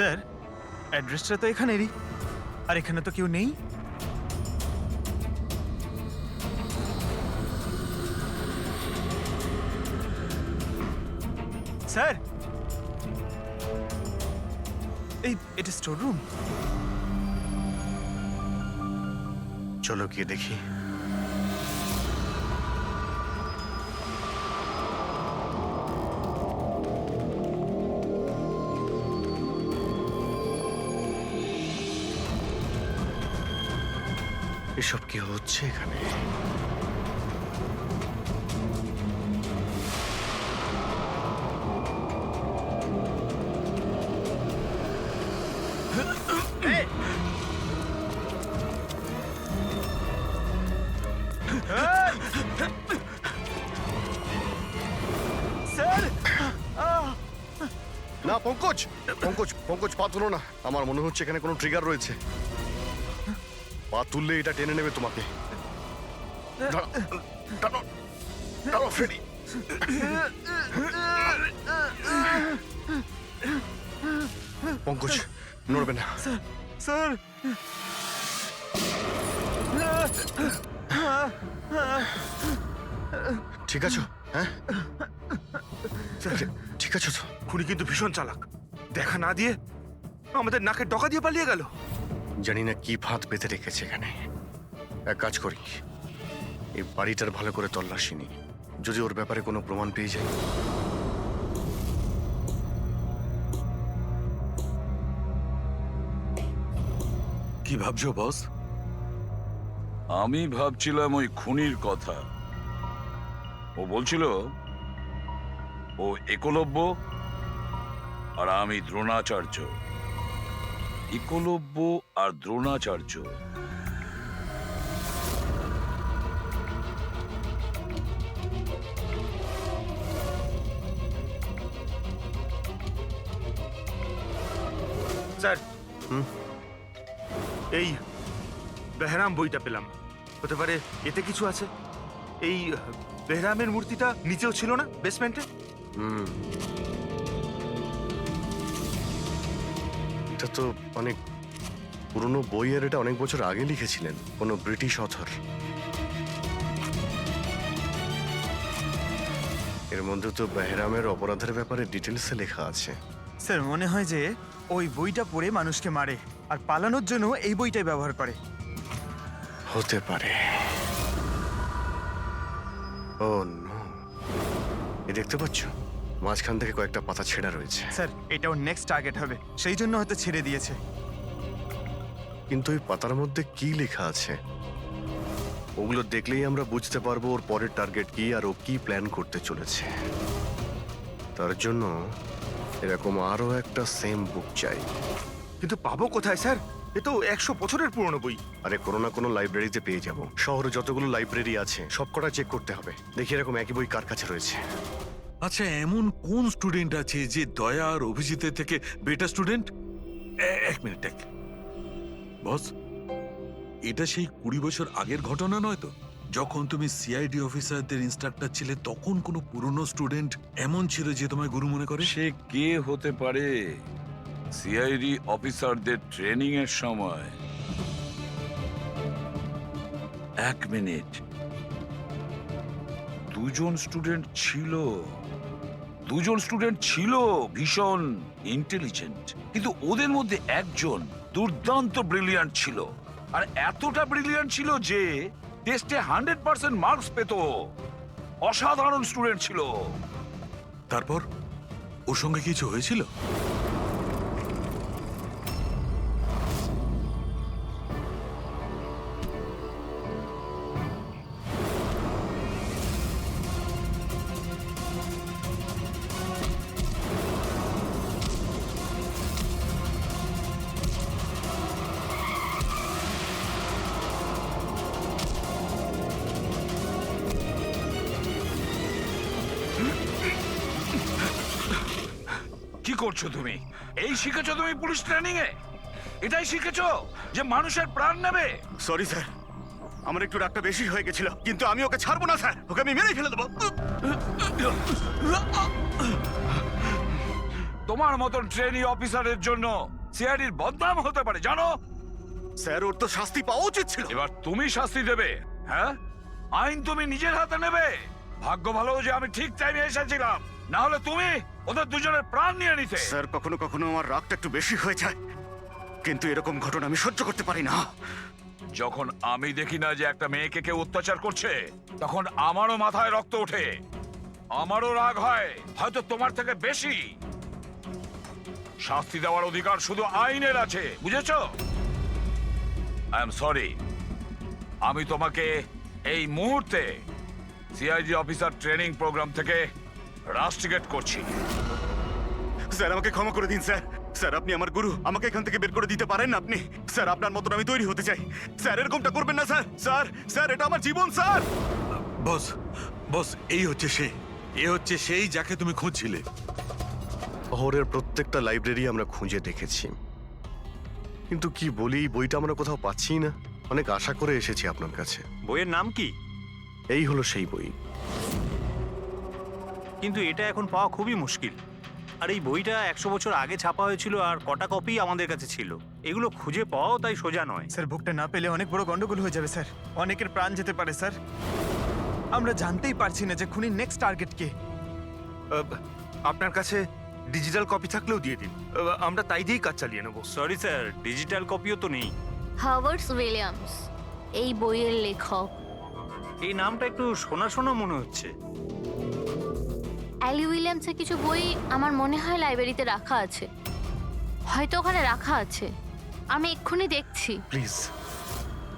Sir, অ্যাড্রেসটা তো এখানেরই। আর এখানে তো কেউ নেই। স্যার! এই, এটা স্টোর রুম। চলো গিয়ে দেখি। এসব কি হচ্ছে এখানে? না পঙ্কজ! পঙ্কজ পঙ্কজ পা তুলো না। আমার মনে হচ্ছে এখানে কোনো ট্রিগার রয়েছে। পা তুললে এটা টেনে নেবে তোমাকে। দাঁড়াও, ফ্রেডি। পঙ্কজ নড়বে না। স্যার ঠিক আছো? হ্যাঁ? ঠিক আছো তো? খুনি কিন্তু ভীষণ চালাক। দেখা না দিয়ে আমাদের নাকের ডকা দিয়ে পালিয়ে গেল। জানি না কি ফাঁদ পেতে রেখেছে এখানে। এক কাজ করি। এই বাড়িটার ভালো করে তল্লাশি নি যদি ওর ব্যাপারে কোনো প্রমাণ পেয়ে যাই কি ভাবছ বস? আমি ভাবছিলাম ওই খুনির কথা। ও বলছিল ও একলব্য আর আমি দ্রোণাচার্য। একলব্য আর দ্রোণাচার্য। স্যার এই বেহরাম বইটা পেলাম। হতে পারে এতে কিছু আছে? এই বেহরামের মূর্তিটা নিচেও ছিল না বেসমেন্টে? হুম। এটা তো অনেক পুরনো বই আর এটা অনেক বছর আগে লিখেছিলেন কোনো ব্রিটিশ অথর। এর মধ্যে তো বেহরামের অপরাধের ব্যাপারে ডিটেলসে লেখা আছে। স্যার মনে হয় যে ওই বইটা পড়ে মানুষকে মারে আর পালানোর জন্য এই বইটাই ব্যবহার করে। হতে পারে। ও নো। এ দেখতে পাচ্ছ? মাঝখান থেকে কয়েকটা পাতা ছেঁড়া রয়েছে। স্যার এটা ওর নেক্সট টার্গেট হবে। সেই জন্য হয়তো ছেড়ে দিয়েছে। কিন্তু ওই পাতার মধ্যে কি লেখা আছে? ওগুলো দেখলেই আমরা বুঝতে পারব ওর পরের টার্গেট কি আর ও কি প্ল্যান করতে চলেছে। তার জন্য এরকম আরও একটা সেম বুক চাই। কিন্তু পাবো কোথায় স্যার? এ তো একশো বছরের পুরনো বই। আরে কোনো না কোনো লাইব্রেরিতে পেয়ে যাব। শহরে যতগুলো লাইব্রেরি আছে সবকটা চেক করতে হবে। দেখি এরকম একই বই কার কাছে রয়েছে। আচ্ছা এমন কোন স্টুডেন্ট আছে যে দয়া আর অভিজিতের থেকে বেটার স্টুডেন্ট এক মিনিট এক বস, এটা সেই কুড়ি বছর আগের ঘটনা নয় তো? যখন তুমি সিআইডি অফিসারদের ইনস্ট্রাক্টর ছিলে, তখন কোনো পুরনো স্টুডেন্ট এমন ছিল যে তোমায় গুরু মনে করে? সে কে হতে পারে? সিআইডি অফিসারদের ট্রেনিং এর সময়। এক মিনিট দুজন স্টুডেন্ট ছিল। দুজন স্টুডেন্ট ছিল ভীষণ ইন্টেলিজেন্ট কিন্তু ওদের মধ্যে একজন দুর্দান্ত ব্রিলিয়ান্ট ছিল। আর এতটা ব্রিলিয়ান্ট ছিল যে টেস্টে হান্ড্রেড পার্সেন্ট মার্কস পেত। অসাধারণ স্টুডেন্ট ছিল। তারপর ওর সঙ্গে কিছু হয়েছিল? কি করছ তুমি? এই শিখেছো তুমি পুলিশ ট্রেনিং এ এটাই শিখেছো যে মানুষের প্রাণ নেবে? সরি স্যার আমার একটু রাগটা বেশি হয়ে গেছিল কিন্তু আমি ওকে ছাড়বো না স্যার ওকে আমি মেরেই ফেলে দেবো। তোমার মতন ট্রেনি অফিসারের জন্য সিআইডির বদনাম হতে পারে জানো? স্যার ওর তো শাস্তি পাওয়া উচিত ছিল। এবার তুমি শাস্তি দেবে হ্যাঁ? আইন তুমি নিজের হাতে নেবে। ভাগ্য ভালো যে আমি ঠিক টাইমে এসেছিলাম। না হলে তুমি ওদের দুজনের প্রাণ নিয়ে নিতে। স্যার কখনো কখনো আমার রাগটা একটু বেশি হয়ে যায়। কিন্তু এরকম ঘটনা আমি সহ্য করতে পারি না। যখন আমি দেখি না যে একটা মেয়েকে কেউ অত্যাচার করছে তখন আমারও মাথায় রক্ত ওঠে। আমারও রাগ হয় হয়তো তোমার থেকে বেশি। শাস্তি দেওয়ার অধিকার শুধু আইনের আছে বুঝেছ? আই এম সরি আমি তোমাকে এই মুহূর্তে সিআইডি অফিসার ট্রেনিং প্রোগ্রাম থেকে রাস্টিকেট করছি। স্যার আমাকে ক্ষমা করে দিন স্যার। স্যার আপনি আমার গুরু। আমাকে এখান থেকে বের করে দিতে পারেন না আপনি। স্যার আপনার মতন আমি তৈরি হতে চাই। স্যার এরকমটা করবেন না স্যার। স্যার স্যার এটা আমার জীবন স্যার। বস বস এই হচ্ছে সে। এ হচ্ছে সেই যাকে তুমি খুঁজছিলে। শহরের প্রত্যেকটা লাইব্রেরি আমরা খুঁজে দেখেছি। কিন্তু কি বলি এই বইটা আমরা কোথাও পাচ্ছি না। অনেক আশা করে এসেছি আপনার কাছে। বইয়ের নাম কি? এই হলো সেই বই। কিন্তু এটা এখন পাওয়া খুবই মুশকিল। আর এই বইটা একশো বছর আগে ছাপা হয়েছিল আর কটা কপি আমাদের কাছে ছিল। এগুলো খুঁজে পাওয়াও তাই সোজা নয়। স্যার বুকটা না পেলে অনেক বড় গন্ডগোল হয়ে যাবে স্যার। অনেকের প্রাণ যেতে পারে স্যার। আমরা জানতেই পারছি না যে খুনির নেক্সট টার্গেট কে। আপনার কাছে ডিজিটাল কপি থাকলেও দিয়ে দিন। আমরা তাই দিয়েই কাজ চালিয়ে নেব। সরি স্যার ডিজিটাল কপিও তো নেই। হাওয়ার্ডস উইলিয়ামস এই বইয়ের লেখক। এই নামটা একটু শোনা শোনা মনে হচ্ছে। অ্যালি উইলিয়ামসের কিছু বই আমার মনে হয় লাইব্রেরিতে রাখা আছে। হয়তো ওখানে রাখা আছে। আমি এক্ষুনি দেখছি। প্লিজ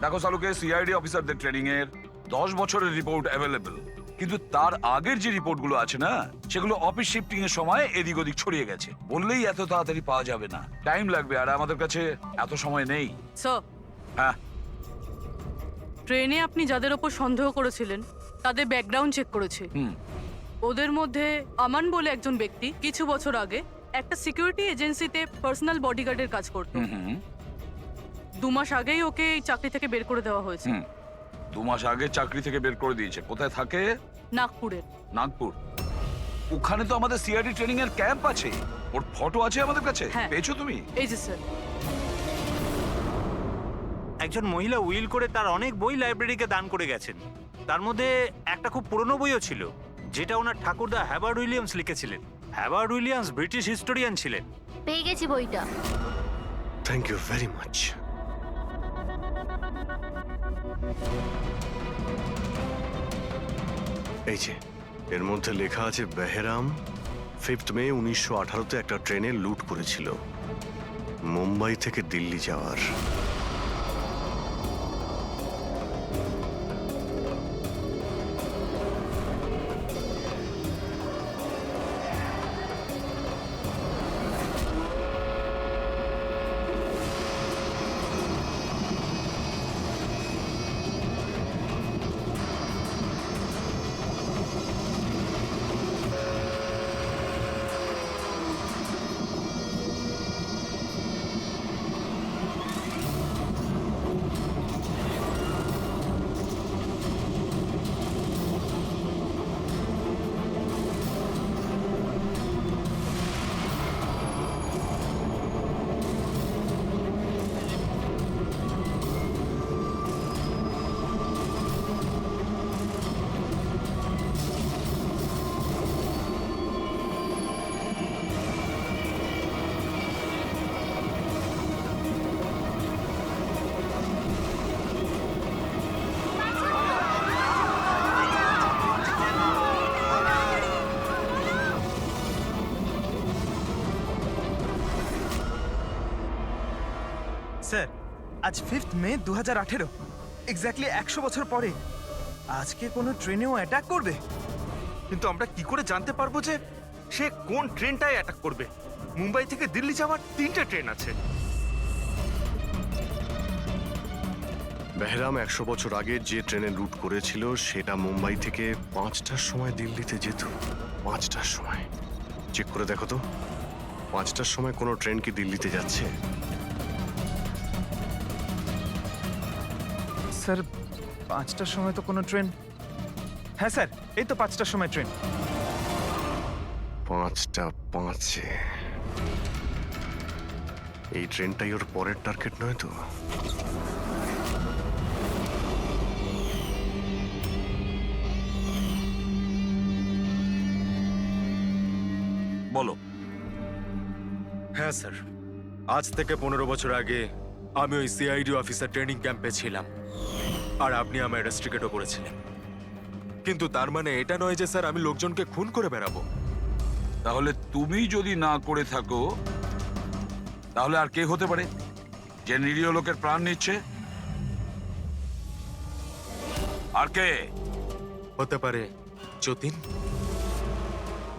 দেখো সালুকে সিআইডি অফিসারদের ট্রেনিং এর দশ বছরের রিপোর্ট অ্যাভেলেবল কিন্তু তার আগের যে রিপোর্টগুলো আছে না সেগুলো অফিস শিফটিং এর সময় এদিক ওদিক ছড়িয়ে গেছে। বললেই এত তাড়াতাড়ি পাওয়া যাবে না। টাইম লাগবে আর আমাদের কাছে এত সময় নেই। স্যার হ্যাঁ। ট্রেনে আপনি যাদের ওপর সন্দেহ করেছিলেন তাদের ব্যাকগ্রাউন্ড চেক করেছে। হুম। ওদের মধ্যে আমান বলে একজন ব্যক্তি কিছু বছর আগে একটা সিকিউরিটি এজেন্সিতে পার্সোনাল বডিগার্ডের কাজ করত। দু মাস আগেই ওকে এই চাকরি থেকে বের করে দেওয়া হয়েছে। দু মাস আগে চাকরি থেকে বের করে দিয়েছে। কোথায় থাকে? নাগপুরের নাগপুর। ওখানে তো আমাদের সিআইডি ট্রেনিং এর ক্যাম্প আছে। ওর ফটো আছে আমাদের কাছে? হ্যাঁ। পেয়েছ তুমি? এই যে স্যার একজন মহিলা উইল করে তার অনেক বই লাইব্রেরিকে দান করে গেছেন। তার মধ্যে একটা খুব পুরনো বইও ছিল। যেটা ওনার ঠাকুরদা হ্যাবার্ড উইলিয়ামস লিখেছিলেন। হ্যাবার্ড উইলিয়ামস ব্রিটিশ হিস্টোরিয়ান ছিলেন। পেয়ে গেছি বইটা। থ্যাংক ইউ ভেরি মাচ এই যে এর মধ্যে লেখা আছে বেহরাম ফিফথ মে উনিশশো আঠারোতে একটা ট্রেনে লুট করেছিল। মুম্বাই থেকে দিল্লি যাওয়ার। স্যার, আজ ফিফথ মে দু হাজার আঠেরো। এক্স্যাক্টলি একশো বছর পরে। আজকে কোনো ট্রেনেও অ্যাটাক করবে। কিন্তু আমরা কি করে জানতে পারব যে সে কোন ট্রেনটায় অ্যাটাক করবে? মুম্বাই থেকে দিল্লি যাওয়ার তিনটে ট্রেন আছে। বেহরাম একশো বছর আগে যে ট্রেনে রুট করেছিল, সেটা মুম্বাই থেকে পাঁচটার সময় দিল্লিতে যেত। পাঁচটার সময়। চেক করে দেখো তো। পাঁচটার সময় কোনো ট্রেন কি দিল্লিতে যাচ্ছে? পাঁচটার সময় তো কোনো ট্রেন। হ্যাঁ স্যার এই তো পাঁচটার সময় ট্রেন। পাঁচটা পাঁচে। এই ট্রেনটাই ওর পরের টার্গেট নয় তো? বলো। হ্যাঁ স্যার আজ থেকে পনেরো বছর আগে আমি ওই সিআইডি অফিসার ট্রেনিং ক্যাম্পে ছিলাম। আর আপনি আমায় রেস্ট্রিকেটও করেছিলেন। কিন্তু তার মানে এটা নয় যে স্যার আমি লোকজনকে খুন করে বেড়াবো। তাহলে তুমি যদি না করে থাকো, তাহলে আর কে হতে পারে? যে নিরীহ লোকের প্রাণ নিচ্ছে? আর কে? হতে পারে যতীন।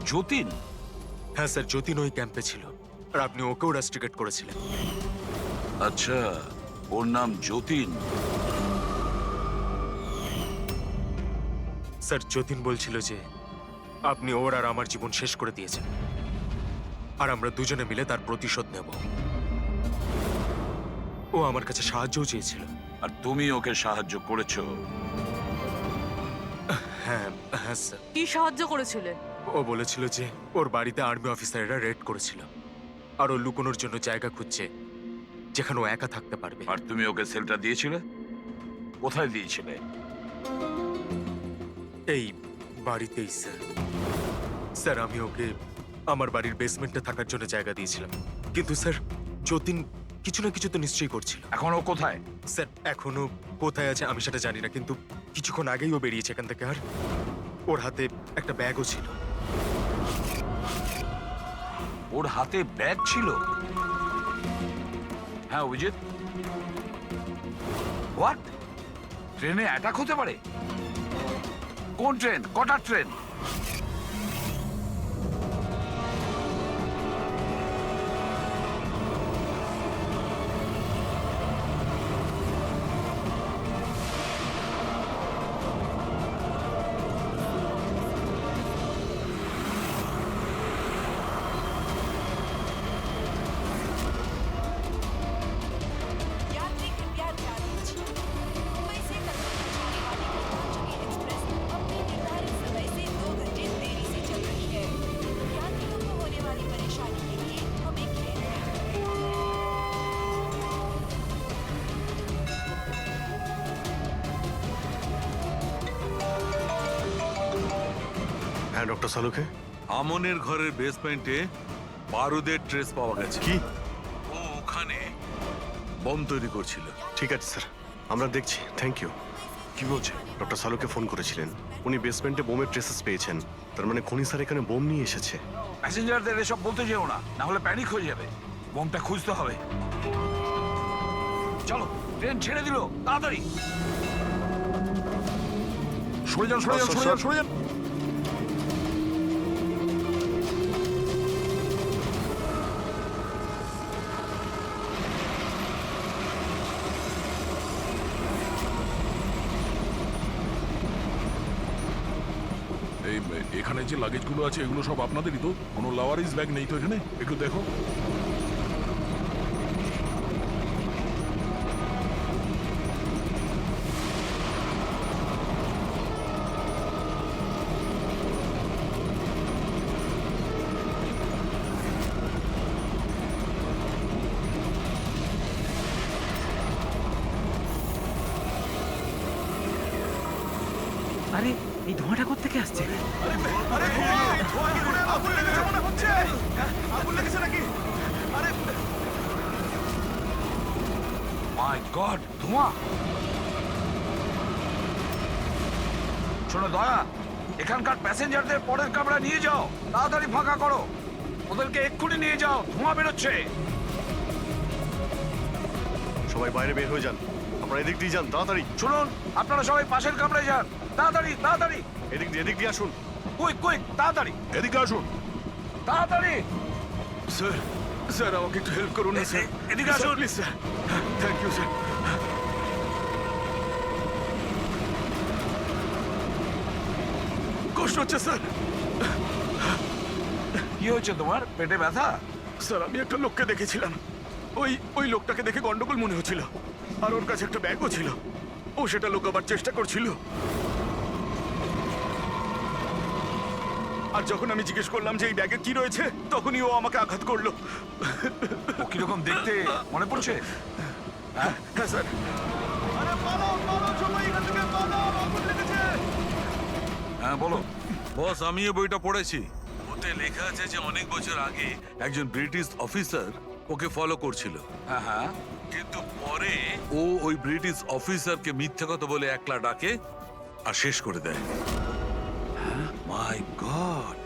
যতীন? হ্যাঁ স্যার, যতীন ওই ক্যাম্পে ছিল। আর আপনি ওকেও রেস্ট্রিকেট করেছিলেন। আচ্ছা ওর নাম যতীন। স্যার যতীন বলছিল যে আপনি ওর আর আমার জীবন শেষ করে দিয়েছেন। আর আমরা দুজনে মিলে তার প্রতিশোধ নেব। ও আমার কাছে সাহায্যও চেয়েছিল। আর তুমি ওকে সাহায্য করেছ? হ্যাঁ হ্যাঁ স্যার। কি সাহায্য করেছিলে? ও বলেছিল যে ওর বাড়িতে আর্মি অফিসাররা রেড করেছিল। আর ও লুকোনোর জন্য জায়গা খুঁজছে যেখানে ও একা থাকতে পারবে। আর তুমি ওকে সেলটা দিয়েছিলে? কোথায় দিয়েছিলে? এই বাড়িতেই স্যার। স্যার আমি ওকে আমার বাড়ির বেসমেন্টে থাকার জন্য জায়গা দিয়েছিলাম। কিন্তু স্যার যতীন কিছু না কিছু তো নিশ্চয়ই করছিল। এখন ও কোথায়? স্যার এখনও কোথায় আছে আমি সেটা জানি না কিন্তু কিছুক্ষণ আগেই ও বেরিয়েছে এখান থেকে আর ওর হাতে একটা ব্যাগও ছিল। ওর হাতে ব্যাগ ছিল? হ্যাঁ অভিজিৎ? হোয়াট ট্রেনে অ্যাটাক হতে পারে? কোন ট্রেন? কটা ট্রেন? হ্যাঁ ডক্টর সালুকে? আমনের ঘরের বেসমেন্টে বারুদের ট্রেস পাওয়া গেছে। কি? ও ওখানে বম তৈরি করছিল। ঠিক আছে স্যার। আমরা দেখছি। থ্যাংক ইউ কি বলছে? ডক্টর সালুকে ফোন করেছিলেন। উনি বেসমেন্টে বোমের ট্রেসেস পেয়েছেন। তার মানে খনি স্যার এখানে বোম নিয়ে এসেছে। প্যাসেঞ্জারদের এসব বলতে যেও না না হলে প্যানিক হয়ে যাবে। বোমটা খুঁজতে হবে। চলো ট্রেন ছেড়ে দিল। তাড়াতাড়ি। সরে যান সরে যান সরে যান সরে যান। যে লাগেজগুলো আছে, এগুলো সব আপনাদেরই তো। কোনো লাওয়ারিজ ব্যাগ নেই তো এখানে? একটু দেখো আরে এই ধোঁয়াটা কোথেকে আসছে মাই গড ধোঁয়া শোনো দয়া এখানকার প্যাসেঞ্জারদের পরের কামরা নিয়ে যাও। তাড়াতাড়ি ফাঁকা করো। ওদেরকে এক্ষুনি নিয়ে যাও ধোঁয়া বেরোচ্ছে। সবাই বাইরে বের হয়ে যান। আপনারা এদিক দিয়ে যান তাড়াতাড়ি। শুনুন আপনারা সবাই পাশের কামরায় যান। তাড়াতাড়ি তাড়াতাড়ি। এদিক দিয়ে এদিক দিয়ে আসুন। কুইক কুইক তাড়াতাড়ি। এদিকে আসুন। তাড়াতাড়ি। স্যার স্যার আমাকে একটু হেল্প করুন না স্যার এদিকে আসুন। Please sir thank you sir কষ্ট হচ্ছে স্যার কি হয়েছে তোমার? পেটে ব্যথা? স্যার আমি একটা লোককে দেখেছিলাম। ওই ওই লোকটাকে দেখে গন্ডগোল মনে হচ্ছিল। আর ওর কাছে একটা ব্যাগও ছিল। ও সেটা লুকাবার চেষ্টা করছিল। আর যখন আমি জিজ্ঞেস করলাম যে এই ব্যাগে কি রয়েছে তখনই ও আমাকে আঘাত করল। ও কীরকম দেখতে? মনে পড়ছে? হ্যাঁ স্যার। হ্যাঁ বলো। বস আমি এই বইটা পড়েছি। ওতে লেখা আছে যে অনেক বছর আগে একজন ব্রিটিশ অফিসার ওকে ফলো করছিল। হ্যাঁ হ্যাঁ। কিন্তু পরে ও ওই ব্রিটিশ অফিসারকে মিথ্যা কথা বলে একলা ডাকে আর শেষ করে দেয়। মাই গড